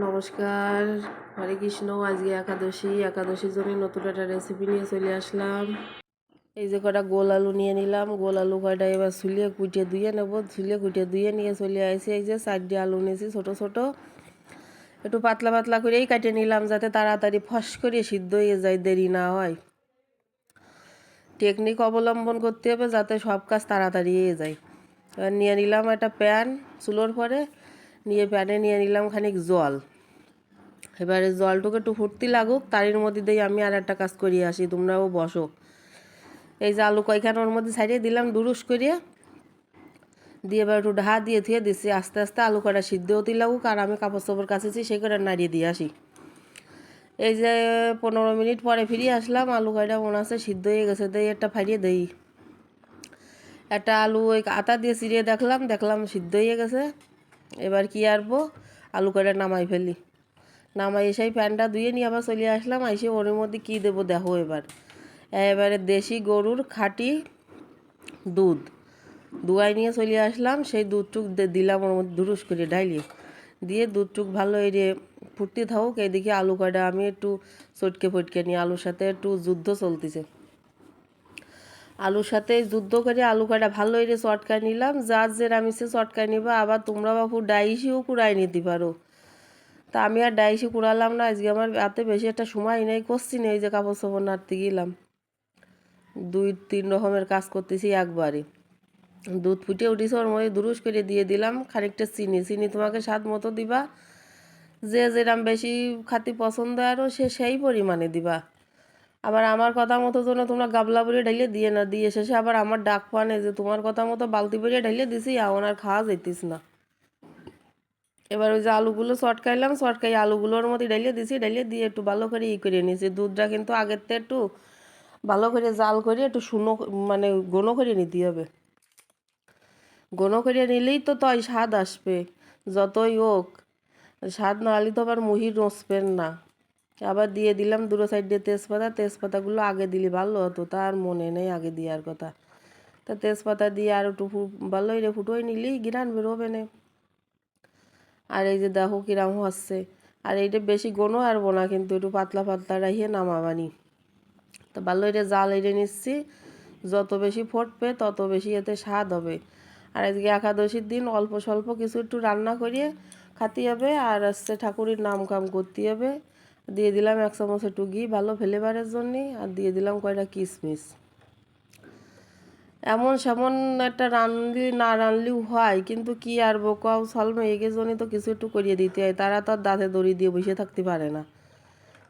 নমস্কার, হরে কৃষ্ণ, আজকে একাদশী। একাদশীর জন্য নতুন একটা রেসিপি নিয়ে চলে আসলাম। এই যে কটা গোল আলু নিয়ে নিলাম, গোল আলু কয়টা এবার ছুলিয়ে কুটিয়ে ধুয়ে নেব। ছুলিয়ে কুটিয়ে ধুয়ে নিয়ে চলে আসি এই যে চারটে আলু নিয়েছি ছোট ছোট। একটু পাতলা পাতলা করেই কাটিয়ে নিলাম যাতে তাড়াতাড়ি ফস করে সিদ্ধ হয়ে যায়, দেরি না হয়। টেকনিক অবলম্বন করতে হবে যাতে সব কাজ তাড়াতাড়ি হয়ে যায়। এবার নিয়ে নিলাম একটা প্যান চুলোর পরে নিয়ে প্যানে নিয়ে নিলাম খানিক জল। এবারে জলটুকু একটু ফুটতে লাগুক, তারির মধ্যে দিয়ে আমি আর একটা কাজ করিয়ে আসি, তোমরাও বসো। এই যে আলু কয়খান ওর মধ্যে ছাড়িয়ে দিলাম, দুরুস করিয়ে। দিয়ে এবার একটু ঢা দিয়ে থুয়ে দিচ্ছি আস্তে আস্তে আলু কটা সিদ্ধ হতে লাগুক, আর আমি কাপড় চোপড় কাছেছি সেই করে নাড়িয়ে দিয়ে আসি। এই যে পনেরো মিনিট পরে ফিরে আসলাম, আলু কয়টা মনে আছে, সিদ্ধ হয়ে গেছে, দেই একটা ফাড়িয়ে দেই। একটা আলু ওই আতা দিয়ে চিরিয়ে দেখলাম দেখলাম সিদ্ধ হয়ে গেছে। এবার কি আরবো? আলু কয়টা নামাই ফেলি। নামাই এসেই প্যানটা ধুয়ে নিয়ে আবার চলে আসলাম এসে ওর মধ্যে কী দেবো দেখো এবার। এবারে দেশি গরুর খাঁটি দুধ। দুয়াই নিয়ে চলে আসলাম, সেই দুধটুক দিলাম ওর মধ্যে দুরুস করে ডাইলিয়ে দিয়ে দুধটুক ভালো এই যে ফুটতে থাকুক এইদিকে আলু কয়টা আমি একটু চটকে ফটকে নিয়ে আলুর সাথে একটু যুদ্ধ চলতেছে। আলুর সাথে যুদ্ধ করে আলু কাটা ভালো এরে চটকায় নিলাম। যার যে সে চটকায় নিবা। আবার তোমরা বাবু ডাইসিও কুড়াই নিতে পারো। তা আমি আর ডাইসি কুড়ালাম না। আজকে আমার এত বেশি একটা সময় নেই। করছি না এই যে কাপড় চাপড় নাড়তে গেলাম। দুই, তিন রকমের কাজ করতেছি একবারে। দুধ ফুটে উঠেছে ওর মধ্যে দুরুস করে দিয়ে দিলাম। খানিকটা চিনি। চিনি তোমাকে স্বাদ মতো দিবা। যে যেরাম বেশি খাতি পছন্দ আরও সে সেই পরিমাণে দিবা। আবার আমার কথা মতো জন্য তোমরা গাবলা বলে ঢাইলে দিয়ে না, দিয়ে শেষে আবার আমার ডাক পানে যে তোমার কথা মতো বালতি বেরিয়ে ঢাইলে দিছি এখন আর খাওয়া যেতিস না। এবার ওই যে আলুগুলো চটকাইলাম চটকাই আলুগুলোর মধ্যে ডাইলে দিছি ডাইলে দিয়ে একটু ভালো করে ই করে নিয়েছি দুধটা কিন্তু আগের থেকে একটু ভালো করে জাল করে একটু শুনো মানে ঘন করে নিতে হবে। ঘন করে নিলেই তো তয় স্বাদ আসবে, যতই হোক। স্বাদ না হলে তো আবার মুহির রসবেন না। আবার দিয়ে দিলাম দুটো সাইড দিয়ে তেজপাতা। তেজপাতাগুলো আগে দিলে ভালো হতো, তার মনে নেই আগে দেওয়ার কথা। তা তেজপাতা দিয়ে আর একটু ভালোই রে ফুটোই নিলি গিরান বেরোবে না। আর এই যে দেখো কিরাম হচ্ছে। আর এইটা বেশি গনো আরবো না, কিন্তু একটু পাতলা পাতলা রাখিয়ে নামাবানি। তো ভালো এটা জাল এড়ে নিচ্ছি। যত বেশি ফুটবে, তত বেশি এতে স্বাদ হবে। আর আজকে একাদশীর দিন অল্প স্বল্প কিছু একটু রান্না করিয়ে খাতে হবে, আর আসছে ঠাকুরের নাম কাম করতে হবে। দিয়ে দিলাম এক চামচ একটু ঘি ভালো ফ্লেভারের জন্যে, আর দিয়ে দিলাম কয়টা কিশমিশ। এমন সেমন একটা রানলি না রানলেও হয়, কিন্তু কি আর বোকাও সলমে এগের জন্য তো কিছু একটু করিয়ে দিতে হয়। তারা তো আর দাঁতে দড়ি দিয়ে বসে থাকতে পারে না।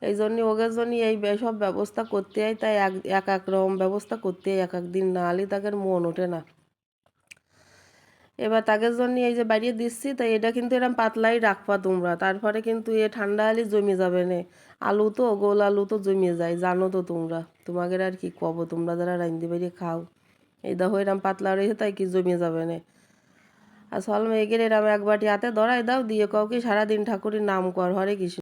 এই জন্য ওগের জন্য এই সব ব্যবস্থা করতে হয়, তাই এক এক রকম ব্যবস্থা করতে হয়, এক এক দিন না হলে তাকে মন ওঠে না। এবার তাদের জন্য এই যে বাড়িয়ে দিচ্ছি, তাই এটা কিন্তু এরকম পাতলাই রাখবা তোমরা। তারপরে কিন্তু এ ঠান্ডা হলে জমে যাবে না। আলু তো, গোল আলু তো জমে যায়, জানো তো তোমরা। তোমাদের আর কি কব, তোমরা যারা রান্ধতে বেরিয়ে খাও, এই দেখো এরম পাতলা রয়েছে, তাই কি জমে যাবে না। আর সল মেয়েকে এরম এক বাটি হাতে ধরাই দাও, দিয়ে কাউকে সারাদিন ঠাকুরের নাম কর, হরে কৃষ্ণ।